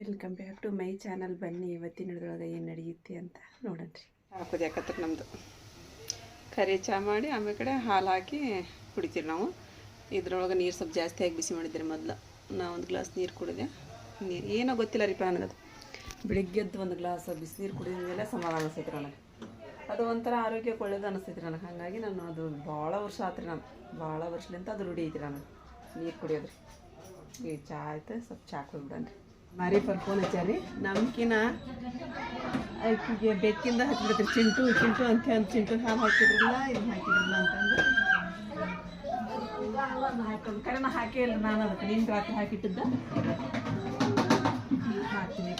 Welcome back to my channel ಬನ್ನಿ, ಇವತ್ತಿನ ಹಿಡಿದೊಳಗೆ ಏನು ನಡೆಯುತ್ತೆ ಅಂತ ನೋಡಣ್ರಿ ಕುದಿಯಾಕತ್ರ ನಮ್ಮದು ಕರಿ ಚಹಾ ಮಾಡಿ, ಆಮೇಲೆ ಕಡೆ ಹಾಲು ಹಾಕಿ ಕುಡಿತೀವಿ ನಾವು. ಇದ್ರೊಳಗೆ ನೀರು ಸ್ವಲ್ಪ ಜಾಸ್ತಿ ಆಗಿ ಬಿಸಿ ಮಾಡಿದ್ರಿ ಮೊದಲು. ನಾ ಒಂದು ಗ್ಲಾಸ್ ನೀರು ಕುಡಿದೆ. ನೀರು ಏನೋ ಗೊತ್ತಿಲ್ಲ ರೀ ನನಗದು. ಬೆಳಿಗ್ಗೆದ್ದು ಒಂದು ಗ್ಲಾಸ್ ಬಿಸಿನೀರು ಕುಡಿದ ಮೇಲೆ ಸಮಾಧಾನ ಅನಿಸ್ತೈತೆ ನನಗೆ. ಅದು ಒಂಥರ ಆರೋಗ್ಯಕ್ಕೆ ಒಳ್ಳೇದು ಅನಿಸ್ತೈತೆ ನನಗೆ. ಹಾಗಾಗಿ ನಾನು ಅದು ಭಾಳ ವರ್ಷ ಆತ್ರಿ ನಾನು. ಭಾಳ ವರ್ಷದಿಂದ ಅದು ರೂಢಿ ಐತಿ ನನಗೆ. ನೀರು ಕುಡಿಯೋದ್ರಿ. ಈ ಚಹಾ ಆಯ್ತು, ಸ್ವಲ್ಪ ಚಹಾ ಕುಡ್ಬಿಡನ್ರಿ ಮಾರಿ ಫೋನ್ ಹಚ್ಚಾರಿ. ನಮ್ಕಿನ ಆಕಿಗೆ ಬೆಕ್ಕಿಂದ ಹಚ್ಬಿಡ್ತೀರಿ ಚಿಂಟು ಚಿಂಟು ಅಂತ ಚಿಂಟು ಹಾಲು ಹಾಕಿದ್ರಲ್ಲ ಇದು ಹಾಕಿದ್ರಲ್ಲ ಅಂತಂದು. ಹಾಕೊಂಡು ಕಡೆ ನಾ ಹಾಕೇ ಇಲ್ಲ ನಾನು ಅದಕ್ಕೆ ನಿಂಗೆ ರಾತ್ರಿ ಹಾಕಿಟ್ಟಿದ್ದ. ಹಾಕ್ತೀನಿ.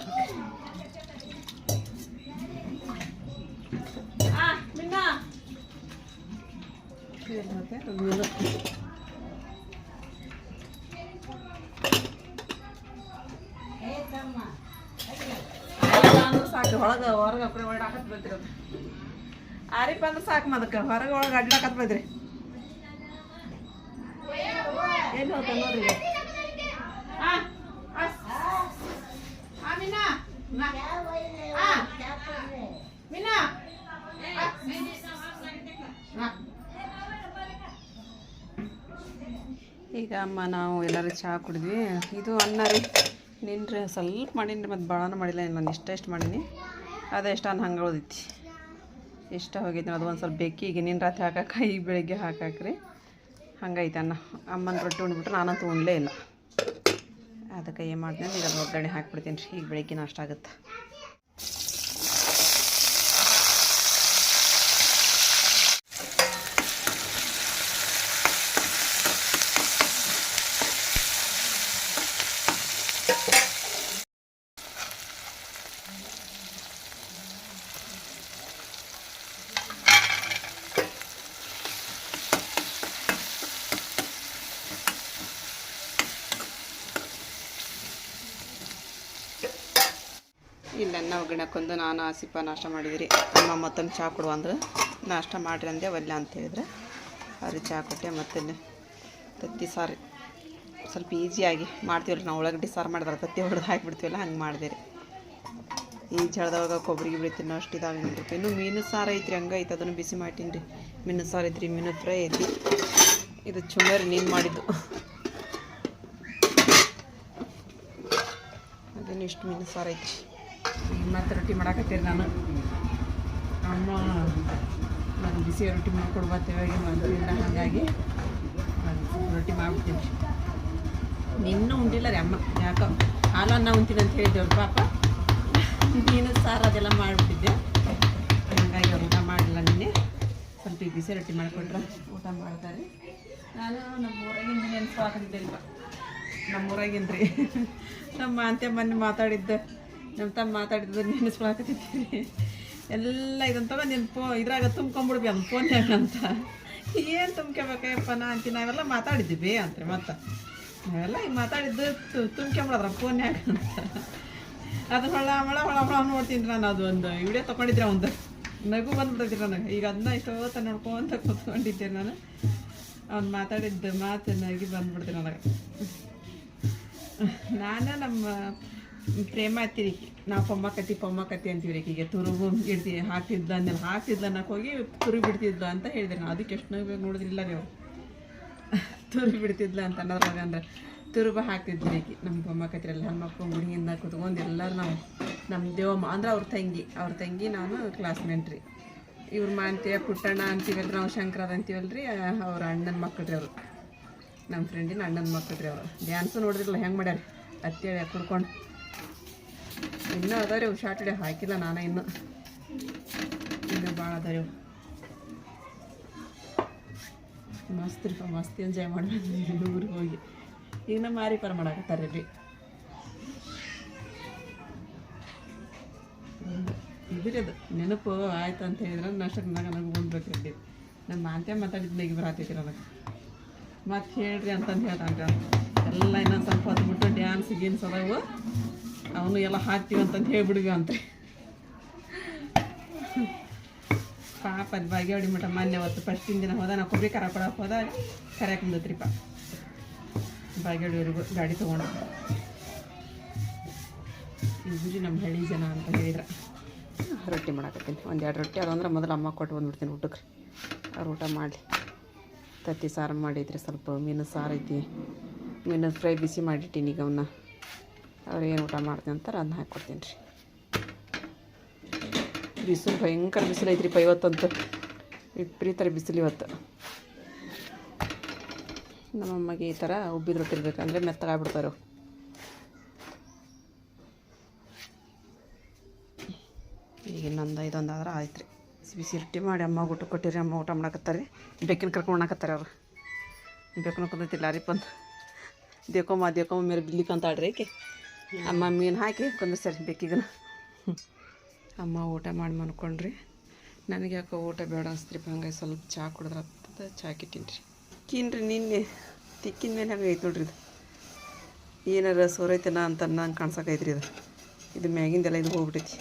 ಮತ್ತೆ ಸಾಕು ಹೊಳಗೆ ಹೊರಗೆ ಅಪ್ರೆ ಒಳಗೆ ಹಾಕತ್ ಆರಿಪ್ಪ ಆರಿಪ ಅಂದ್ರೆ ಸಾಕು ಅದಕ್ಕೆ ಹೊರಗೆ ಒಳಗೆ ಅಡ್ಡಾಕತ್ ಬೈದ್ರಿ ಏನು ಹೋಗ್ತಾ ನೋಡ್ರಿ? ಈಗ ಅಮ್ಮ ನಾವು ಎಲ್ಲರೂ ಚಹಾ ಕುಡಿದ್ವಿ. ಇದು ಅನ್ನ ರೀ. ನಿನ್ರಿ ಸ್ವಲ್ಪ ಮಾಡೀನಿ ಮತ್ತು ಭಾಳನೂ ಮಾಡಿಲ್ಲ ನಾನು ಇಷ್ಟ ಇಷ್ಟು ಮಾಡೀನಿ. ಅದೇ ಇಷ್ಟ ಅನ್ನ ಹಂಗೆ ಉಳಿದೈತಿ. ಇಷ್ಟ ಹೋಗೈತಿ ಅದು ಒಂದು ಸ್ವಲ್ಪ ಬೆಕ್ಕಿಗೆ ನಿನ್ನ ರಾತ್ರಿ ಹಾಕಕ್ಕೆ ಈಗ ಬೆಳಿಗ್ಗೆ ಹಾಕಾಕ್ರಿ. ಹಂಗೈತೆ ಅನ್ನ ಅಮ್ಮನ ರೊಟ್ಟಿ ಉಂಡ್ಬಿಟ್ರೆ ನಾನಂತೂ ಉಣ್ಲೇ ಇಲ್ಲ. ಅದಕ್ಕೆ ಏನು ಮಾಡ್ತೀನಿ ಈಗ ಒಗ್ಗರಣೆ ಹಾಕ್ಬಿಡ್ತೀನಿ ರೀ. ಈಗ ಬೆಳಗ್ಗೆ ನಾಷ್ಟ ಆಗುತ್ತೆ. ಇಲ್ಲ ಅನ್ನ ಗಿಣಕ್ಕೊಂದು ನಾನು ಆಸಿಪ ನಾಷ್ಟ ಮಾಡಿದಿರಿ. ಅಮ್ಮ ಮತ್ತೊಂದು ಚಹಾ ಕೊಡು ಅಂದ್ರೆ ನಾಷ್ಟ ಮಾಡ್ರಿ ಅಂದೆ ಒಲ್ಲ ಅಂತ ಹೇಳಿದ್ರೆ. ಅವ್ರಿಗೆ ಚಹಾ ಕೊಟ್ಟೆ ಮತ್ತೆ ತತ್ತಿ ಸಾರು. ಸ್ವಲ್ಪ ಈಸಿಯಾಗಿ ಮಾಡ್ತೀವಲ್ಲ ನಾವು, ಉಳ್ಳಾಗಡ್ಡಿ ಸಾರು ಮಾಡಿದ್ರೆ ತತ್ತಿ ಹೊಡೆದು ಹಾಕಿಬಿಡ್ತೀವಲ್ಲ, ಹಂಗೆ ಮಾಡಿದೆ ರೀ ಈ ಜಳದೊಳಗೆ ಕೊಬ್ಬರಿ ಗಿಬ್ಬರಿ ತಿನ್ನೋ ಅಷ್ಟು ನೋಡ್ರಿ ಇನ್ನು ಮೀನು ಸಾರು ಐತ್ರಿ, ಹಂಗೆ ಐತೆ, ಅದನ್ನು ಬಿಸಿ ಮಾಡ್ತೀನಿ ರೀ. ಮೀನು ಸಾರು ಐತ್ರಿ, ಮೀನು ಫ್ರೈ ಐತಿ. ಇದು ಚುಮರಿ ನೀನು ಮಾಡಿದ್ದು. ಅದನ್ನು ಇಷ್ಟು ಮೀನು ಸಾರು ಐತಿ ಮತ್ತೆ ರೊಟ್ಟಿ ಮಾಡಾಕತ್ತೀರಿ ನಾನು. ಅಮ್ಮ ನಾನು ಬಿಸಿ ರೊಟ್ಟಿ ಮಾಡ್ಕೊಡು ಬರ್ತೇವೆ ಅಂತಿಲ್ಲ ಹಾಗಾಗಿ ರೊಟ್ಟಿ ಮಾಡ್ಬಿಡ್ತೀನಿ. ನಿನ್ನೂ ಉಂಡಿಲ್ಲ ರೀ ಅಮ್ಮ, ಯಾಕೋ ಹಾಲು ಅನ್ನ ಉಂತೀನಿ ಅಂತ ಹೇಳಿದ್ದೇವ್ರು ಪಾಪ. ನೀನು ಸಾರು ಅದೆಲ್ಲ ಮಾಡಿಬಿಟ್ಟಿದ್ದೆ. ಹಾಗಾಗಿ ಊಟ ಮಾಡಿಲ್ಲ ನಿನ್ನೆ. ಸ್ವಲ್ಪ ಬಿಸಿ ರೊಟ್ಟಿ ಮಾಡಿಕೊಟ್ರೆ ಊಟ ಮಾಡ್ತಾರೆ. ನಾನು ನಮ್ಮ ಊರಾಗಿಂದ ನೆನೆಸ್ಕೊಳಕತ್ತಿದ್ದೆ ನಮ್ಮ ರೀ ನಮ್ಮ ಅಂತೆ ಮೊನ್ನೆ ಮಾತಾಡಿದ್ದೆ. ನಮ್ಮ ತಮ್ಮ ಮಾತಾಡಿದ್ದು ನೆನೆಸ್ಕೊಳಕತ್ತಿದ್ದೀರಿ ಎಲ್ಲ ಇದನ್ನು ತಗೊಂಡು ನಿನ್ನ ಫೋ, ಇದ್ರಾಗ ತುಂಬ್ಕೊಂಬಿಡ್ಬಿ ಅಂತ ಫೋನ್ಯಾಗ ಅಂತ. ಏನು ತುಂಬ್ಕೋಬೇಕಪ್ಪ ನಾ ಅಂತೀನಿ ನಾವೆಲ್ಲ ಮಾತಾಡಿದ್ದೀವಿ ಅಂತ್ರಿ ಮತ್ತೆ. ನಾವೆಲ್ಲ ಈಗ ಮಾತಾಡಿದ್ದು ತುಂಬ್ಕೊಂಬಿಡದ್ರ ಫೋನ್ಯಾಗ ಅಂತ. ಅದು ಹೊಳ ಹೊಳ ಹೊಳ ಹೊಳ ನೋಡ್ತೀನಿ ನಾನು, ಅದು ಒಂದು ವಿಡಿಯೋ ತೊಗೊಂಡಿದ್ರೆ ಒಂದು. ನಗು ಬಂದ್ಬಿಡ್ತೈತಿ ನನಗೆ. ಈಗ ಅದನ್ನ ಇಷ್ಟೊತ್ತ ನೋಡ್ಕೊಂತ ಕೂತ್ಕೊಂಡಿದ್ದೆ ನಾನು. ಅವ್ನು ಮಾತಾಡಿದ್ದು ಮಾತು ನಗಿ ಬಂದ್ಬಿಡ್ತೀನಿ ನನಗೆ. ನಾನು ನಮ್ಮ ಪ್ರೇಮ ತಿರುಗಿ ನಾವು ಪೊಮ್ಮಕತ್ತಿ ಪೊಮ್ಮಕತ್ತಿ ಅಂತೀವಿ ಈಗ ತುರುಗು ಇಡ್ತೀವಿ ಹಾಕಿದ್ದ ಅಂದೆಲ್ಲ ಹಾಕ್ತಿದ್ದ ಅನ್ನಕ್ಕೆ ಹೋಗಿ ತುರು ಬಿಡ್ತಿದ್ದ ಅಂತ ಹೇಳಿದೆ ನಾನು ಅದಕ್ಕೆ ಎಷ್ಟು ನಗಬೇಕು ನೋಡಿದ್ರಿಲ್ಲ ನೀವು. ತುರುಗಿ ಬಿಡ್ತಿದ್ಲ ಅಂತ ಅನ್ನೋದ್ರಾಗ ಅಂದ್ರೆ ತುರುಬ ಹಾಕ್ತಿದ್ವಿ ಈಕಿ. ನಮ್ಮ ಬೊಮ್ಮಕತ್ತಿರಲ್ಲ ಹನುಮಪ್ಪ ಗುಡಿಯಿಂದ ಕುತ್ಕೊಂಡು ಎಲ್ಲರೂ ನಾವು ನಮ್ಮ ದೇವಮ್ಮ ಅಂದ್ರೆ ಅವ್ರ ತಂಗಿ. ಅವ್ರ ತಂಗಿ ನಾನು ಕ್ಲಾಸ್ಮೇಟ್ ರೀ. ಇವ್ರ ಮಾಂತಿಯ ಪುಟ್ಟಣ್ಣ ಅಂತೀವಲ್ರಿ ನಾವು ಶಂಕರ ಅಂತೀವಲ್ಲ ರೀ ಅವ್ರ ಅಣ್ಣನ ಮಕ್ಕಳು ರೀ ಅವರು ನಮ್ಮ ಫ್ರೆಂಡಿನ ಅಣ್ಣನ ಮಕ್ಕಳು ರೀ ಅವರು. ಡ್ಯಾನ್ಸು ನೋಡಿದ್ರಲ್ಲ, ಹೆಂಗೆ ಮಾಡ್ಯಾರ? ಅತ್ತೇಳಿ ಕುಡ್ಕೊಂಡು. ಇನ್ನೂ ಅದಾವ್ರಿ ಅವು ಶಾರ್ಟ್ ವಿಡಿಯೋ ಹಾಕಿಲ್ಲ ನಾನು ಇನ್ನು. ಇನ್ನೂ ಭಾಳ ಅದಾವ್ರಿ. ಅವು ಮಸ್ತ್ ರೀ ಮಸ್ತ್ ಎಂಜಾಯ್ ಮಾಡ್ಬೇಕು ಊರಿಗೆ ಹೋಗಿ. ಈಗ ಮಾರಿ ಪರ ಮಾಡಾಕತ್ತಾರೆ ರೀ ಇದ್ರಿ ನೆನಪು ಆಯ್ತು ಅಂತ ಹೇಳಿದ್ರೆ ನಷ್ಟಕ್ಕೆ ನನಗೆ ನನಗೆ ಉಣ್ಬೇಕು ರೀ ನಮ್ಮ ಮಾಂತೆ ಮಾತಾಡಿದ್ನ ಈಗ ಬರತೈತಿ ನನಗೆ. ಮತ್ತೆ ಹೇಳ್ರಿ ಅಂತಂದು ಹೇಳ್ತಾನ್ರಿ ಎಲ್ಲ ಇನ್ನೊಂದು ಸ್ವಲ್ಪ ಹೊತ್ಬಿಟ್ಟು ಡ್ಯಾನ್ಸ್ ಗೀನ್ಸ್ ಅದಾವು. ಅವನು ಎಲ್ಲ ಹಾಕ್ತೀವಿ ಅಂತಂದು ಹೇಳ್ಬಿಡ್ವಿ ಅಂತ. ಪಾಪ ಅದು ಬಾಗಿ ಹೊಡಿ ಮಠ ಮೊನ್ನೆ ಅವತ್ತು ಫಸ್ಟಿನ ದಿನ ಹೋದ, ನಾವು ಕೊಬ್ಬರಿ ಖಾರ ಕೊಡಕ್ಕೆ ಹೋದಾಗ ಕರೆಯಕ್ಕೆ ಬಂದತ್ರಿಪ್ಪ ಬಾಗೇವಾಡಿವರೆಗೂ ಗಾಡಿ ತೊಗೊಂಡು. ನಮ್ಮ ಹಳ್ಳಿ ಜನ ಅಂತ ಹೇಳಿದ್ರೆ. ರೊಟ್ಟಿ ಮಾಡಕತ್ತೀನಿ. ಒಂದು ಎರಡು ರೊಟ್ಟಿ ಅದಂದ್ರೆ ಮೊದಲು ಅಮ್ಮ ಕೊಟ್ಟು ಬಂದ್ಬಿಡ್ತೀನಿ ಊಟಕ್ಕೆ. ಅವ್ರು ಊಟ ಮಾಡಲಿ. ತತ್ತಿ ಸಾರು ಮಾಡಿದ್ರೆ ಸ್ವಲ್ಪ ಮೀನು ಸಾರು ಐತಿ. ಮೀನು ಫ್ರೈ ಬಿಸಿ ಮಾಡಿಟ್ಟಿನಿ ಈಗ ಅವನ್ನ ಅವ್ರು ಏನು ಊಟ ಮಾಡ್ತೀನಿ ಅಂತಾರೆ ಅದನ್ನ ಹಾಕ್ಕೊಡ್ತೀನಿ ರೀ. ಬಿಸಿಲು ಭಯಂಕರ ಬಿಸಿಲು ಐತ್ರಿ ಪ ಇವತ್ತಂತೂ. ವಿಪರೀತರ ಬಿಸಿಲು ಇವತ್ತು. ನಮ್ಮಮ್ಮಗೆ ಈ ಥರ ಉಬ್ಬಿದ ರೊಟ್ಟಿ ಇರ್ಬೇಕಂದ್ರೆ ಮೆತ್ತಗಾಗ್ಬಿಡ್ತಾರೆ. ಈಗ ಇನ್ನೊಂದು ಇದೊಂದು ಆದ್ರೆ ಆಯ್ತು ರೀ ಬಿಸಿ ಬಿಸಿ ರೊಟ್ಟಿ ಮಾಡಿ ಅಮ್ಮ ಊಟ ಕೊಟ್ಟಿರಿ, ಅಮ್ಮ ಊಟ ಮಾಡಕತ್ತಾರೆ. ಬೆಕ್ಕಿನ ಕರ್ಕೊಂಡು ಮಾಡಕತ್ತಾರೆ ಅವ್ರು. ಬೇಕನ ಕುಂದೈತಿಲ್ಲ ರೀಪಂತ ದೇಕೊಮ್ಮ ದೇಕೊಮ್ಮ ಮೇಲೆ ಬಿಡ್ಲಿಕ್ಕೆ ಅಂತ ಆಡ್ರಿ ಏಕೆ ಅಮ್ಮ ಮೀನು ಹಾಕಿ ಕುಂದಿಸ್ತಾರೆ ಬೆಕ್ಕಿಗನ ಅಮ್ಮ ಊಟ ಮಾಡಿ ಮನ್ಕೊಂಡ್ರಿ ನನಗೆ ಯಾಕೋ ಊಟ ಬೇಡ ಅನ್ಸ್ತ್ರಿಪ್ಪ ಹಂಗಾಗಿ ಸ್ವಲ್ಪ ಚಹಾ ಕುಡಿದ್ರೆ ಹತ್ತದ ಚಹಾ ಕಿಟ್ಟೀನಿ ರೀ ಕೀನ್ರಿ ನಿನ್ನೆ ತಿಕ್ಕಿನ ಮೇಲೆ ಹಂಗೆ ಐತೆ ನೋಡ್ರಿ ಇದು. ಏನಾರ ಸೋರೈತೆನ ಅಂತ ನಂಗೆ ಕಾಣ್ಸಕೈತ್ರಿ ಇದು. ಇದು ಮ್ಯಾಗಿಂದೆಲ್ಲ ಇದು ಹೋಗ್ಬಿಟ್ಟೈತಿ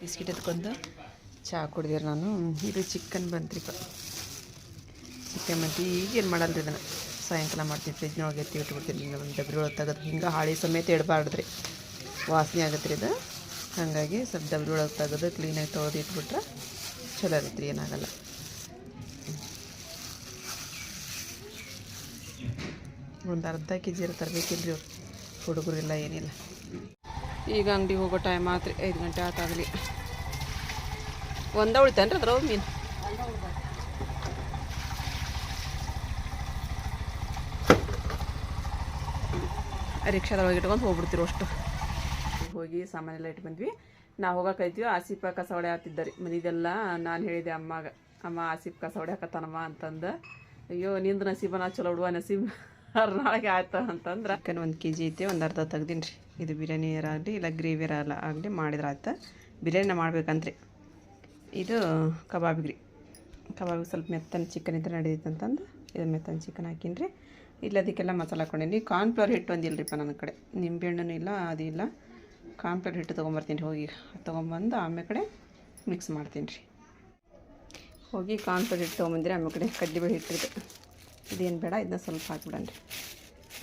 ಬಿಸ್ಕಿಟ್ ಎತ್ಕೊಂಡು ಚಹಾ ಕುಡ್ದಿರ ನಾನು. ಇದು ಚಿಕನ್ ಬಂತ್ರಿಪ್ಪ. ಚಿಕನ್ ಮತ್ತು ಈಗೇನು ಮಾಡಲ್ರಿ ಇದನ್ನು? ಸಾಯಂಕಾಲ ಮಾಡ್ತೀನಿ ಫ್ರಿಜ್ನೊಳಗೆ ಎತ್ತಿ ಇಟ್ಬಿಡ್ತೀನಿ. ಒಂದು ಡಬ್ರಿ ಒಳಗೆ ತೆಗೆದು ಹಿಂಗೆ ಹಾಳಿ ಸಮೇತ ಇಡಬಾರ್ದ್ರಿ ವಾಸನೆ ಆಗತ್ತೆ ರೀ ಇದು. ಹಾಗಾಗಿ ಸ್ವಲ್ಪ ಡಬ್ರಿ ಒಳಗೆ ತೆಗೆದು ಕ್ಲೀನಾಗಿ ತೊಳೆದು ಇಟ್ಬಿಟ್ರೆ ಚಲೋ ಆಗುತ್ತೆ ರೀ, ಏನಾಗಲ್ಲ. ಒಂದು ಅರ್ಧ ಕೆ ಜಿ ತರಬೇಕಿಲ್ರಿ ಅವ್ರು ಹುಡುಗರಿಲ್ಲ, ಏನಿಲ್ಲ. ಈಗ ಅಂಗಡಿ ಹೋಗೋ ಟೈಮ್ ಆತ್ರಿ. ಐದು ಗಂಟೆ ಆತಾಗಲಿ ಒಂದ ಉಳಿತೇನ್ರಿ ಅದ್ರ ಮೀನು? ರಿಕ್ಷಾದೊಳಗೆ ಇಟ್ಕೊಂಡು ಹೋಗ್ಬಿಡ್ತಿರು ಅಷ್ಟು. ಹೋಗಿ ಸಾಮಾನೆಲ್ಲ ಇಟ್ಟು ಬಂದ್ವಿ. ನಾವು ಹೋಗಕ್ಕೈತೀವಿ ಆಸಿಫ ಕಸ ಹೊಡೆ ಹಾಕ್ತಿದ್ದಾರೆ. ಮನೆದೆಲ್ಲ ನಾನು ಹೇಳಿದೆ ಅಮ್ಮಗೆ ಅಮ್ಮ ಆಸಿಫ್ ಕಸ ಹೊಡೆ ಹಾಕತ್ತಾನಮ್ಮ ಅಂತಂದು. ಅಯ್ಯೋ ನಿಂದು ನಸೀಬ ನಾ ಚಲೋ ಬಿಡುವ ನಸೀಬ್ ಅವ್ರ ನಾಳೆಗೆ ಆಯ್ತು ಅಂತಂದ್ರೆ. ಚಿಕನ್ ಒಂದು ಕೆ ಜಿ ಐತೆ ಒಂದು ಅರ್ಧ ತೆಗ್ದೀನಿ ರೀ. ಇದು ಬಿರಿಯಾನಿ ಆಗಲಿ ಇಲ್ಲ ಗ್ರೇವಿ ಇರಲ್ಲ ಆಗಲಿ ಮಾಡಿದ್ರೆ ಆಯ್ತು. ಬಿರಿಯಾನಿನ ಮಾಡ್ಬೇಕಂತ್ರಿ. ಇದು ಕಬಾಬಿಗೆ ರೀ ಕಬಾಬಿಗೆ ಸ್ವಲ್ಪ ಮೆತ್ತನ ಚಿಕನ್ ಇದ್ರೆ ನಡೆಯುತ್ತಂತಂದು ಅಂತಂದು. ಇದು ಮೆತ್ತನ ಚಿಕನ್ ಹಾಕಿನ್ರಿ. ರೀ ಇಲ್ಲ ಅದಕ್ಕೆಲ್ಲ ಮಸಾಲೆ ಹಾಕೊಂಡೀನಿ ಕಾರ್ನ್ಫ್ಲವರ್ ಹಿಟ್ಟು ಒಂದಿಲ್ಲರಿಪ್ಪ ನನ್ನ ಕಡೆ. ನಿಂಬೆಹಣ್ಣು ಇಲ್ಲ ಅದಿಲ್ಲ ಕಾರ್ನ್ಫ್ಲವರ್ ಹಿಟ್ಟು ತೊಗೊಂಬರ್ತೀನಿ. ಹೋಗಿ ತೊಗೊಂಬಂದು ಆಮೇಲೆ ಕಡೆ ಮಿಕ್ಸ್ ಮಾಡ್ತೀನಿ ರೀ. ಹೋಗಿ ಕಾರ್ನ್ಫ್ಲವರ್ ಹಿಟ್ಟು ತೊಗೊಂಬಂದಿರಿ, ಆಮೇಲೆ ಕಡೆ ಕಡ್ಲಿಬೇಳೆ ಹಿಟ್ಟಿದೆ ಇದೇನು ಬೇಡ, ಇದನ್ನ ಸ್ವಲ್ಪ ಹಾಕ್ಬಿಡಣ್ರಿ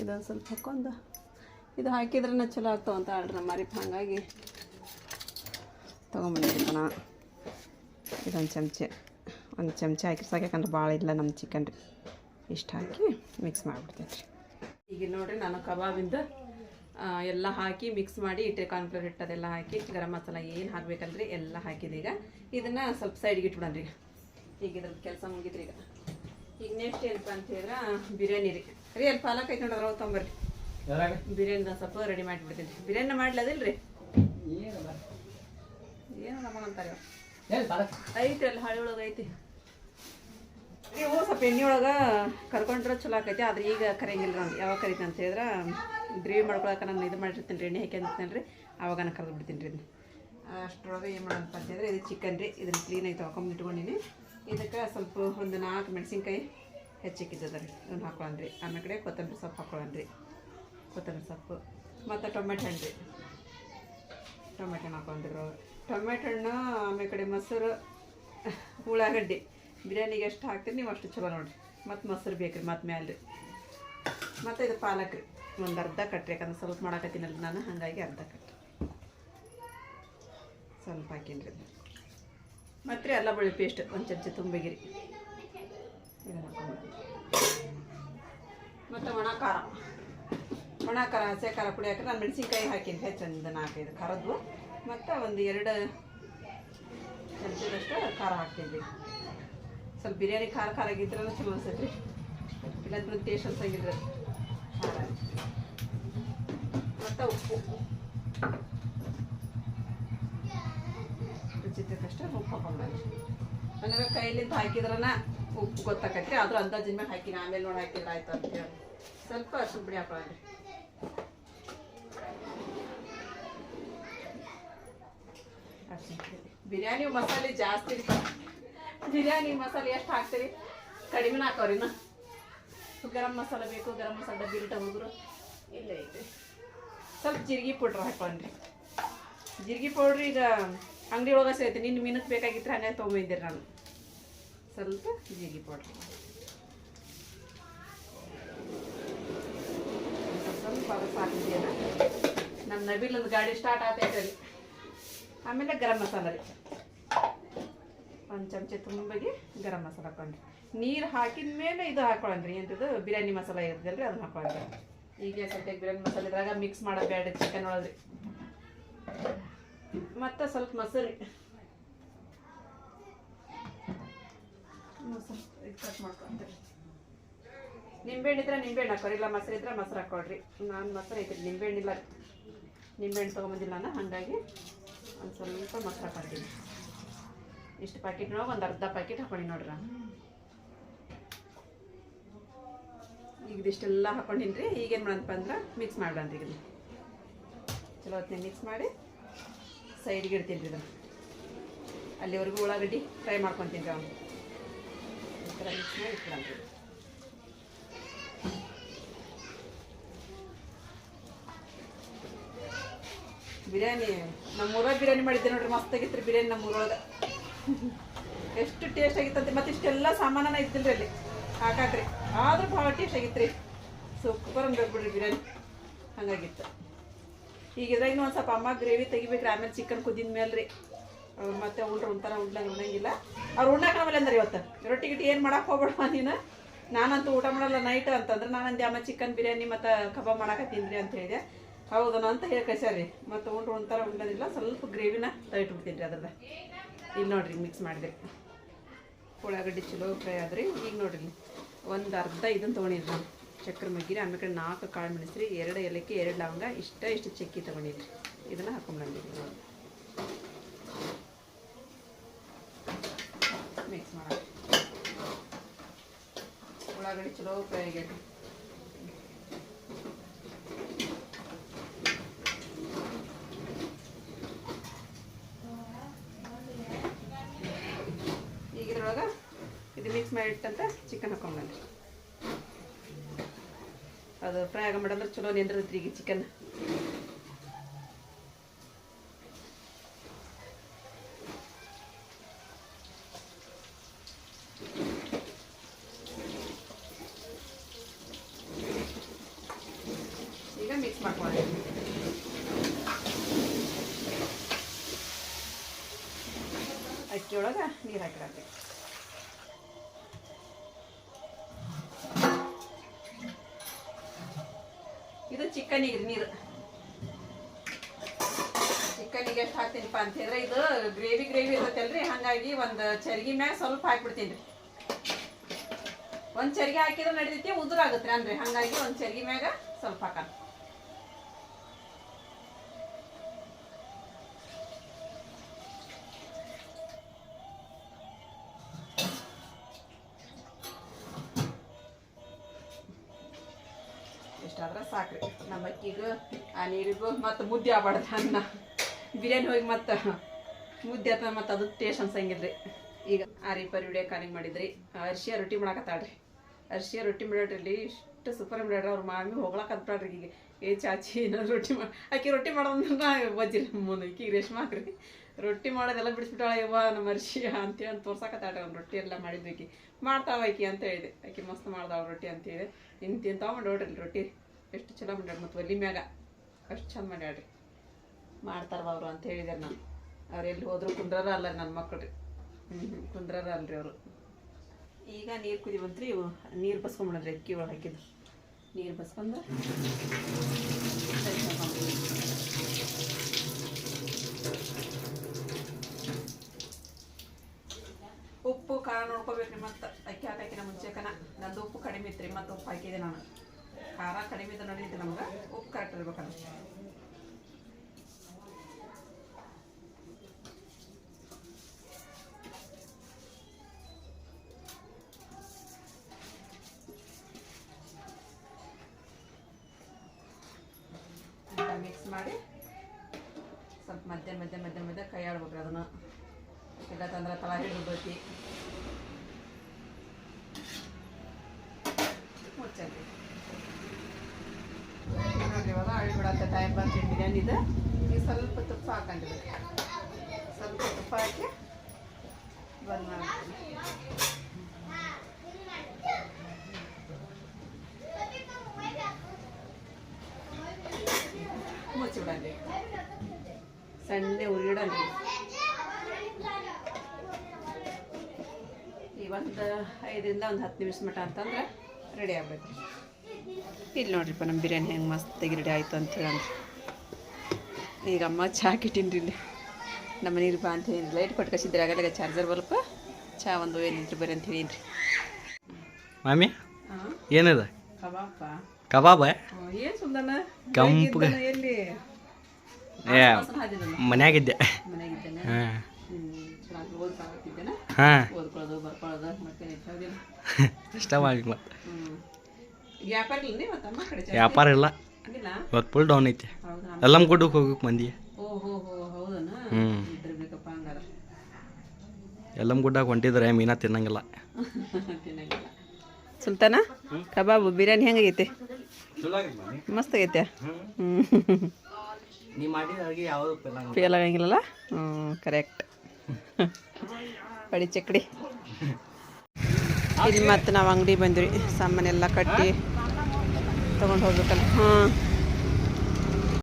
ಇದೊಂದು ಸ್ವಲ್ಪ ಹಾಕೊಂಡು ಇದು ಹಾಕಿದ್ರೆ ಚಲೋ ಆಗ್ತಾವ ಅಂತ ಆಡ್ರಿ ಮಾರಿಪ್ಪ. ಹಾಗಾಗಿ ತೊಗೊಂಬಂದಿರಿಪ್ಪ ನಾ. ಇದೊಂದು ಚಮಚೆ, ಒಂದು ಚಮಚ ಹಾಕಿ ಸಾಕಂದ್ರೆ ಭಾಳ ಇಲ್ಲ ನಮ್ಮ ಚಿಕನ್ ರೀ. ಇಷ್ಟು ಹಾಕಿ ಮಿಕ್ಸ್ ಮಾಡ್ಬಿಡ್ತೀನಿ. ರೀ ಈಗ ನೋಡಿರಿ ನಾನು ಕಬಾಬಿಂದ ಎಲ್ಲ ಹಾಕಿ ಮಿಕ್ಸ್ ಮಾಡಿ ಇಟ್ಟೆ ಕಾರ್ನ್ಫ್ಲವರ್ ಹಿಟ್ಟು ಅದೆಲ್ಲ ಹಾಕಿ ಗರಂ ಮಸಾಲ ಏನು ಹಾಕಬೇಕಲ್ರಿ ಎಲ್ಲ ಹಾಕಿದೆ ಈಗ. ಇದನ್ನು ಸ್ವಲ್ಪ ಸೈಡ್ಗೆ ಇಟ್ಬಿಡೋಣ ಈಗ ಈಗ ಇದ್ರದ್ದು ಕೆಲಸ ಮುಗಿದ್ರಿ ಈಗ. ಈಗ ನೆಕ್ಸ್ಟ್ ಏನಪ್ಪ ಅಂತ ಹೇಳಿದ್ರೆ ಬಿರಿಯಾನಿ ರೀ. ರೀ ಅಲ್ಲಿ ಪಾಲಕ್ ಐತೆ ನೋಡ್ರಿ ಅದ್ರೊಳಗೆ ತೊಂಬರ್ರಿ ಬಿರಿಯಾನಿ ಸ್ವಲ್ಪ ರೆಡಿ ಮಾಡಿಬಿಡ್ತೀನಿ. ರೀ ಬಿರಿಯಾನಿ ರೀ ಏನು ನಮ್ಮ ಅಂತಾರೆ? ಐತಿ ಅಲ್ಲಿ ಹಳ್ಳಿ ಒಳಗೆ ಐತಿ. ಸ್ವಲ್ಪ ಎಣ್ಣೆ ಒಳಗೆ ಕರ್ಕೊಂಡ್ರೆ ಚಲೋ ಆಕೈತಿ, ಆದ್ರೆ ಈಗ ಕರೆಯಂಗಿಲ್ಲ ನಾನು ಯಾವಾಗ ಕರಿತೀನಿ ಅಂತ ಹೇಳಿದ್ರೆ, ಗ್ರೇವಿ ಮಾಡ್ಕೊಳಕ್ಕೆ ನಾನು ಇದು ಮಾಡಿರ್ತೀನಿ ರೀ ಎಣ್ಣೆ ಹಾಕ್ಯಂದಿರ್ತೀನಿ ರೀ ಆವಾಗ ನಾನು ಕರೆದು ಬಿಡ್ತೀನಿ ರೀ ಅಷ್ಟರೊಳಗೆ ಏನು ಮಾಡೋಣಪ್ಪ ಅಂತ ಹೇಳಿದ್ರೆ, ಇದು ಚಿಕನ್ ರೀ, ಇದನ್ನು ಕ್ಲೀನಾಗಿ ತೊಗೊಂಡು ಇಟ್ಕೊಂಡಿನಿ. ಇದಕ್ಕೆ ಸ್ವಲ್ಪ ಒಂದು ನಾಲ್ಕು ಮೆಣಸಿನ್ಕಾಯಿ ಹೆಚ್ಚಿಕ್ಕಿದ್ದದ ರೀ ಇದನ್ನು ಹಾಕೊಳ್ಳೋಣ ರೀ ಆಮೇಲೆ ಕಡೆ ಕೊತ್ತಂಬರಿ ಸೊಪ್ಪು ಹಾಕೊಳ್ಳೋಣ ರೀ ಕೊತ್ತಂಬರಿ ಸೊಪ್ಪು, ಮತ್ತು ಟೊಮೆಟೊ ಹಣ್ಣು ರೀ. ಟೊಮೆಟೊ ಹಣ್ಣು ಹಾಕೊಂಡಿರೋ ಟೊಮೆಟೊ ಹಣ್ಣು ಆಮೇಲೆ ಕಡೆ ಮೊಸರು, ಉಳ್ಳಾಗಡ್ಡಿ. ಬಿರಿಯಾನಿಗೆ ಎಷ್ಟು ಹಾಕ್ತೀರಿ ನೀವು ಅಷ್ಟು ಚಲೋ ನೋಡಿರಿ. ಮತ್ತು ಮೊಸರು ಬೇಕು ರೀ ಮತ್ತು ಮ್ಯಾಲೆ ರೀ. ಮತ್ತು ಇದು ಪಾಲಕ್ ರೀ ಒಂದು ಅರ್ಧ ಕಟ್ರಿ, ಯಾಕಂದ್ರೆ ಸ್ವಲ್ಪ ಮಾಡಕತ್ತೀನಲ್ಲ ನಾನು, ಹಾಗಾಗಿ ಅರ್ಧ ಕಟ್ಟಿ ಸ್ವಲ್ಪ ಹಾಕೀನಿ ರೀ ಮತ್ತು ರೀ ಅಲ್ಲ ಬೆಳ್ಳಿ ಪೇಸ್ಟ್ ಒಂದು ಚಮಚ ತುಂಬಿಗಿರಿ ಮತ್ತು ಒಣ ಖಾರ. ಒಣ ಖಾರ, ಹಸಿ ಖಾರ ಪುಡಿ ಹಾಕಿ ನಾನು ಮೆಣಸಿನ್ಕಾಯಿ ಹಾಕೀನಿ ಹೆಚ್ಚೊಂದು ನಾಲ್ಕೈದು ಖಾರದ್ದು. ಮತ್ತು ಒಂದು ಎರಡು ಚಮಚದಷ್ಟು ಖಾರ ಹಾಕ್ತೀನಿ ಸ್ವಲ್ಪ ಬಿರಿಯಾನಿ ಖಾರ ಖಾರ ಆಗಿದ್ರಲ್ಲ ಚಲೋ ಅನ್ಸತ್ರಿ ಇಲ್ಲಾಂದ್ರೆ ಟೇಸ್ಟ್ ಅನ್ಸಂಗಿದ್ರೆ ಮತ್ತು ಉಪ್ಪು. ರುಚಿತಕ್ಕಷ್ಟೇ ಉಪ್ಪು ಹಾಕೊಂಡ್ರಿ ನನಗೆ ಕೈಲಿಂದ ಹಾಕಿದ್ರನ ಉಪ್ಪು ಗೊತ್ತಾಕತ್ರಿ ಆದ್ರೂ ಅಂದಾಜಿನ ಮೇಲೆ ಹಾಕಿನ. ಆಮೇಲೆ ನೋಡಿ ಹಾಕಿದ್ರೆ ಆಯ್ತು ಅಂತ ಹೇಳಿ ಸ್ವಲ್ಪ ಅರ್ಶಿನ ಪುಡಿ ಹಾಕೊಳ್ಳಿ ಬಿರಿಯಾನಿ ಮಸಾಲೆ ಜಾಸ್ತಿ ರೀ. ಬಿರಿಯಾನಿ ಮಸಾಲೆ ಎಷ್ಟು ಹಾಕ್ತೀರಿ? ಕಡಿಮೆನ ಹಾಕೋರಿ ನಾ ಗರಂ ಮಸಾಲೆ ಬೇಕು, ಗರಂ ಮಸಾಲೆ ಡಬ್ಬಿ ಇಟ್ಟ ಇಲ್ಲ ಐತೆ ಸ್ವಲ್ಪ ಜೀರಿಗೆ ಪೌಡ್ರ್ ಹಾಕೊಂಡ್ರಿ ಜೀರಿಗೆ ಪೌಡ್ರ್ ಈಗ ಅಂಗಡಿ ಒಳಗೆ ಸೇತಿ ನಿನ್ನ ಮೀನಕ್ಕೆ ಬೇಕಾಗಿತ್ತು ಹಂಗೆ ತೊಗೊಂಬಂದಿರಿ ನಾನು. ಸ್ವಲ್ಪ ಜೀರಿಗೆ ಪೌಡ್ರ್. ಸ್ವಲ್ಪ ಅದು ಸಾಕಿದೆಯಲ್ಲ ನಮ್ಮ ಒಂದು ಗಾಡಿ ಸ್ಟಾರ್ಟ್ ಆತೈತೆ ಆಮೇಲೆ ಗರಂ ಮಸಾಲೆ ರೀ. ಒಂದು ಚಮಚ ತುಂಬಗೆ ಗರಂ ಮಸಾಲ ಹಾಕೊಂಡ್ರಿ. ನೀರು ಹಾಕಿದ ಮೇಲೆ ಇದು ಹಾಕೊಳ್ಳಂದ್ರಿ. ಎಂಥದ್ದು ಬಿರಿಯಾನಿ ಮಸಾಲ ಇರ್ತದಲ್ರಿ, ಅದನ್ನ ಹಾಕೊಳ್ಳಿ ಈಗ ಸದ್ಯಕ್ಕೆ ಬಿರಿಯಾನಿ ಮಸಾಲೆ ಇದ್ರಾಗ? ಮಿಕ್ಸ್ ಮಾಡೋದು ಚಿಕನ್ ಒಳಗ್ರಿ ಮತ್ತು ಸ್ವಲ್ಪ ಮೊಸರು. ಮೊಸರು ಕಟ್ ನಿಂಬೆಹಣ್ಣು ಇದ್ರೆ ನಿಂಬೆಹಣ್ಣು ಹಾಕೋರಿ, ಇಲ್ಲ ಮೊಸರು ಇದ್ರೆ ಮೊಸರು ಹಾಕೊಳ್ರಿ. ನಾನು ಮೊಸರು ಐತ್ರಿ ನಿಂಬೆಹಣ್ಣಿಲ್ಲ ನಿಂಬೆಹಣ್ಣು ತೊಗೊಂಬಂದಿಲ್ಲ ನಾನು, ಹಾಗಾಗಿ ಒಂದು ಸ್ವಲ್ಪ ಮೊಸರು ಹಾಕೊಳ್ತೀನಿ ಇಷ್ಟು ಪ್ಯಾಕೆಟ್ನೊಳಗೆ ಒಂದು ಅರ್ಧ ಪ್ಯಾಕೆಟ್ ಹಾಕೊಂಡಿ ನೋಡ್ರಿ. ಈಗ ಇದಿಷ್ಟೆಲ್ಲ ಹಾಕೊಂಡಿನಿ ರೀ ಈಗೇನು ಮಾಡಂತಪ್ಪ ಅಂದ್ರೆ ಮಿಕ್ಸ್ ಮಾಡ್ರಿ ಈಗ ಚಲೋ ಹೊತ್ತಿನ ಮಿಕ್ಸ್ ಮಾಡಿ ಸೈಡ್ಗೆ ಇಡ್ತೀನಿ ರೀ ಇದನ್ನು. ಅಲ್ಲಿವರೆಗೂ ಉಳ್ಳಾಗಡ್ಡಿ ಫ್ರೈ ಮಾಡ್ಕೊತೀನಿ ರೀ ಅವನು. ಈ ಮಿಕ್ಸ್ ಮಾಡಿ ಬಿರಿಯಾನಿ, ನಮ್ಮೂರಾಗ ಬಿರಿಯಾನಿ ಮಾಡಿದ್ದೆ ನೋಡ್ರಿ, ಮಸ್ತ್ ಆಗಿತ್ತು ರೀ ಬಿರಿಯಾನಿ ನಮ್ಮೂರೊಳಗೆ. ಎಷ್ಟು ಟೇಸ್ಟ್ ಆಗಿತ್ತಂತೆ ಮತ್ತೆ ಇಷ್ಟೆಲ್ಲ ಸಾಮಾನ ಇದ್ದಿಲ್ಲ ಅಲ್ಲಿ. ಹಾಕಾಕ್ರಿ ಆದ್ರೂ ಭಾಳ ಟೇಸ್ಟ್ ಆಗಿತ್ತು ರೀ. ಸೂಪರ್ ಅನ್ಬೇಕು ಬಿಡ್ರಿ ಬಿರಿಯಾನಿ. ಹಂಗಾಗಿತ್ತು. ಈಗ ಇದ್ರಾಗ ಒಂದು ಸ್ವಲ್ಪ ಅಮ್ಮ ಗ್ರೇವಿ ತೆಗಿಬೇಕ್ರಿ, ಆಮೇಲೆ ಚಿಕನ್ ಕುದ್ದಿದ ಮೇಲೆ ರೀ. ಮತ್ತೆ ಉಂಡ್ರೆ ಒಂಥರ ಉಂಡ್ಲಂಗೆ ಉಣ್ಣಂಗಿಲ್ಲ ಅವ್ರು ಉಣ್ಣಾಕ ಆಮೇಲೆ ಅಂದ್ರೆ ಇವತ್ತು. ರೊಟ್ಟಿ ಗಿಟ್ಟಿ ಏನು ಮಾಡಕ್ಕೆ ಹೋಗ್ಬೇಡ ನೀನು. ನಾನಂತೂ ಊಟ ಮಾಡಲ್ಲ ನೈಟ್ ಅಂತಂದ್ರೆ ನಾನಂದೆ ಅಮ್ಮ ಚಿಕನ್ ಬಿರಿಯಾನಿ ಮತ್ತು ಕಬಾಬ್ ಮಾಡಕತ್ತೀನಿ ರೀ ಅಂತ ಹೇಳಿದೆ. ಹೌದನ ಅಂತ ಹೇಳಿ ಕಳ್ಸ್ಯಾರಿ ಮತ್ತು ಉಂಡ್ರೆ ಒಂಥರ ಉಂಡೋದಿಲ್ಲ, ಸ್ವಲ್ಪ ಗ್ರೇವಿನ ಬಿಡ್ತೀನಿ ರೀ ಅದ್ರದ್ದು. ಇಲ್ಲಿ ನೋಡ್ರಿ ಮಿಕ್ಸ್ ಮಾಡಿದೆ. ಉಳ್ಳಾಗಡ್ಡಿ ಚಲೋ ಫ್ರೈ ಆದ್ರಿ. ಈಗ ನೋಡ್ರಿ ಒಂದು ಅರ್ಧ ಇದನ್ನು ತೊಗೊಂಡಿದ್ರಿ ನಾನು ಚಕ್ರ ಮಗ್ಗಿರಿ ಆಮೇಲೆ ನಾಲ್ಕು ಕಾಳು ಮೆಣಸ್ರಿ ಎರಡು ಏಲಕ್ಕಿ, ಎರಡು ಲವಂಗ, ಇಷ್ಟ ಇಷ್ಟು ಚಕ್ಕಿ ತೊಗೊಂಡಿದ್ರಿ. ಇದನ್ನು ಹಾಕೊಂಡ್ಬಂದಿದ್ರಿ ನೋಡಿ ಮಿಕ್ಸ್ ಮಾಡಿ ಉಳ್ಳಾಗಡ್ಡಿ ಚಲೋ ಫ್ರೈ ಆಗೈತಿ ಈಗ ಇದ್ರೊಳಗೆ ಇದು ಮಾಡಿಟ್ಟಂತ ಚಿಕನ್ ಹಾಕೊಂಡ್ಬಂದ್ರಿ ಅದು ಫ್ರೈ ಆಗಂಬಿಡಂದ್ರೆ ಚಲೋ ನೆಂದಿರ್ತೈತ್ರಿ ಈಗ ಚಿಕನ್ ಈಗ ಮಿಕ್ಸ್ ಮಾಡ್ಕೊಳ್ಳಿ ಅಕ್ಕಿ ಒಳಗೆ ನೀರು ಹಾಕಿರತ್ತೆ ಇದು ಚಿಕನಿಗೆ ನೀರು. ಚಿಕನಿಗೆ ಎಷ್ಟು ಹಾಕ್ತೀನಿಪ್ಪ ಅಂತ ಹೇಳಿದ್ರೆ ಇದು ಗ್ರೇವಿ ಗ್ರೇವಿ ಇರ್ತೈತಲ್ರಿ, ಹಾಗಾಗಿ ಒಂದು ಚರ್ಗಿ ಮ್ಯಾಗ ಸ್ವಲ್ಪ ಹಾಕ್ಬಿಡ್ತೀನಿ. ರೀ ಒಂದು ಚರ್ಗಿ ಹಾಕಿದ್ರೆ ನಡಿತೈತಿ, ಉದುರಾಗುತ್ತೆ ಅನ್ರಿ ಹಾಗಾಗಿ ಒಂದು ಚರ್ಗಿ ಮ್ಯಾಗ ಸ್ವಲ್ಪ ಹಾಕೋಣ. ಇಷ್ಟಾದ್ರೆ ಸಾಕ್ರಿ. ನಮ್ಮ ಅಕ್ಕಿಗೂ, ಆ ನೀರಿಗೂ ಮತ್ತು ಮುದ್ದೆ ಆಗ್ಬಾರ್ದು ಅನ್ನ. ಬಿರಿಯಾನಿ ಹೋಗಿ ಮತ್ತು ಮುದ್ದೆ ಆತ ಮತ್ತು ಅದು ಟೇಸ್ಟ್ ಅನ್ಸಂಗಿಲ್ರಿ. ಈಗ ಆ ರೀ ಪರಿ ವಿಡಿಯೋ ಕಾಲಿಂಗ್ ಮಾಡಿದ್ರಿ. ಅರ್ಶಿಯ ರೊಟ್ಟಿ ಮಾಡಾಕತ್ತಾಳ್ರಿ. ಅರ್ಶಿಯ ರೊಟ್ಟಿ ಮಾಡ್ರಿ ಇಷ್ಟು ಸೂಪರ್ ಮಾಡ್ಯಾರ ಅವ್ರ ಮಾಮಿ ಹೋಗ್ಲಕ್ಕಂತಾಳ್ರಿ ಈಗ. ಏ ಚಾಚಿ, ಏನಾದ್ರು ರೊಟ್ಟಿ ಮಾಡಿ ಆಕಿ ರೊಟ್ಟಿ ಮಾಡೋದಂದ್ರೆ ಬಜ್ಜಿರಿ ಮುಂದೆ ಈಕಿಗೆ ರೇಷ್ಮೆ ಹಾಕ್ರಿ. ರೊಟ್ಟಿ ಮಾಡೋದೆಲ್ಲ ಬಿಡಿಸ್ಬಿಟ್ಟಾಳ. ಯವ್ವ ನಮ್ಮ ಅರ್ಶಿ ಅಂತೇಳಿ ಅಂತ ತೋರ್ಸಕತ್ತಾಳ್ರಿ ಅವ್ನು ರೊಟ್ಟಿ ಎಲ್ಲ ಮಾಡಿದ್ವಿ ಆಕಿ ಮಾಡ್ತಾವ ಆಕಿ ಅಂತ ಹೇಳಿದೆ. ಆಕಿ ಮಸ್ತ್ ಮಾಡ್ದಾವ ರೊಟ್ಟಿ ಅಂತ ಹೇಳಿದೆ. ಇನ್ನು ತಿಂತಾವ ಮಾಡಿ ನೋಡ್ರಿ ರೊಟ್ಟಿ. ಎಷ್ಟು ಚಲೋ ಮಾಡ್ಯಾರ ಮತ್ತು ಒಲಿ ಮ್ಯಾಗ. ಅಷ್ಟು ಚಂದ ಮಾಡ್ಯಾಡ್ರಿ ಮಾಡ್ತಾರವ ಅವರು ಅಂತ ಹೇಳಿದಾರೆ ನಾನು. ಅವ್ರು ಎಲ್ಲಿ ಹೋದ್ರು ಕುಂದ್ರಾರ ಅಲ್ಲ ನನ್ನ ಮಕ್ಕಳು ರೀ ಹ್ಞೂ ಹ್ಞೂ ಕುಂದ್ರಾರ ಅಲ್ರಿ ಅವರು. ಈಗ ನೀರು ಕುದಿ ಬಂತ್ರಿ ಇವು ನೀರು ಬಸ್ಕೊಂಬಿಡ್ರಿ ಅಕ್ಕಿ ಒಳಗೆ ಹಾಕಿದ್ದು. ನೀರು ಬಸ್ಕೊಂಡ್ರೆ. ಉಪ್ಪು ಖಾರ ನೋಡ್ಕೋಬೇಕ್ರಿ ಮತ್ತು. ಅಕ್ಕಿ ಹಾಕಿನ ಮುಂಚೆಕನ ನಂದು ಉಪ್ಪು ಕಡಿಮೆ ಇತ್ತು ರೀ ಮತ್ತು ಉಪ್ಪು ಹಾಕಿದೆ ನಾನು. ಖಾರ ಕಡಿಮೆ ಇದ್ದು ನಡೀತು ನಮ್ಗೆ ಉಪ್ಪು ಕರೆಕ್ಟ್ ಇರ್ಬೇಕಲ್ಲ. ಬಿರಿಯಾನಿ ಬಿರಿಯಾನಿದು ಈಗ ಸ್ವಲ್ಪ ತುಪ್ಪ ಹಾಕೊಂಡಿದೆ ಸ್ವಲ್ಪ ತುಪ್ಪ ಹಾಕಿ ಬಂದ್ ಮಾಡ್ತೀನಿ. ಸಣ್ಣ ಉರಿಡಂಗೆ ಈ ಒಂದು ಐದರಿಂದ ಒಂದು ಹತ್ತು ನಿಮಿಷ ಮಟ ಅಂತಂದ್ರೆ ರೆಡಿ ಆಗ್ಬೇಕು. ಇಲ್ಲಿ ನೋಡ್ರಿಪ್ಪ ನಮ್ಮ ಬಿರಿಯಾನಿ ಹೆಂಗೆ ಮಸ್ತಾಗಿ ರೆಡಿ ಆಯಿತು ಅಂತೇಳಿ ಅಂದ್ರೆ ಈಗ ಅಮ್ಮ ಚಹಾ ಕಿಟ್ಟಿನ್ರಿ ಇಲ್ಲಿ. ನಮ್ಮ ನೀರು ಬಾ ಅಂತ ಹೇಳಿ ಲೈಟ್ ಕೊಟ್ಟು ಕಸಿದ್ರೆ ಆಗಲ್ಲ ಚಾರ್ಜರ್ ಬಲ್ಪ ಚಾ ಒಂದು ಏನಿದ್ರು ಬರ್ರಿ ಅಂತ ಹೇಳಿನ್ರಿ. ಮಾಮಿ ಏನದ? ಕಬಾಬ. ಕೆಂಪಗೆ. ಏ? ಮನ್ಯಾಗಿದ್ದೆ. ಹಾಂ. ಹಾಂ. ಇಷ್ಟ ಮಾಡಿ ಮತ್ತೆ ವ್ಯಾಪಾರ ಇಲ್ಲ. ಇವತ್ತು ಫುಲ್ ಡೌನ್ ಐತೆ. ಎಲ್ಲಮ್ಮ ಗುಡ್ಡಕ್ಕೆ ಹೋಗೋಕೆ ಮಂದಿ ಓ ಹೋ ಹೋ ಹೌದನ? ಹ್ಮ್. ಇದ್ರಬೇಕಪ್ಪ ಎಲ್ಲಮ್ಮ ಗುಡ್ಡಕ್ಕೆ ಹೊಂಟಿದ್ರೆ ಮೀನ ತಿನ್ನಂಗಿಲ್ಲ. ಸುಲ್ತಾನ? ಕಬಾಬು ಬಿರಿಯಾನಿ ಹೆಂಗಾಗೈತೆ ಮಸ್ತ್ ಆಗೈತೆ? ಹ್ಞೂ ಯಾವುದು ಫೇಲ್ ಆಗಂಗಿಲ್ಲಲ್ಲ? ಹ್ಞೂ ಕರೆಕ್ಟ್ ಪಡಿ ಚಕ್ಡಿ ಇಲ್ಲಿ ಮತ್ತೆ ನಾವು ಅಂಗಡಿ ಬಂದ್ವಿ. ಸಾಮಾನೆಲ್ಲ ಕಟ್ಟಿ. ತೊಗೊಂಡು ಹೋಗ್ಬೇಕಲ್ಲ? ಹಾಂ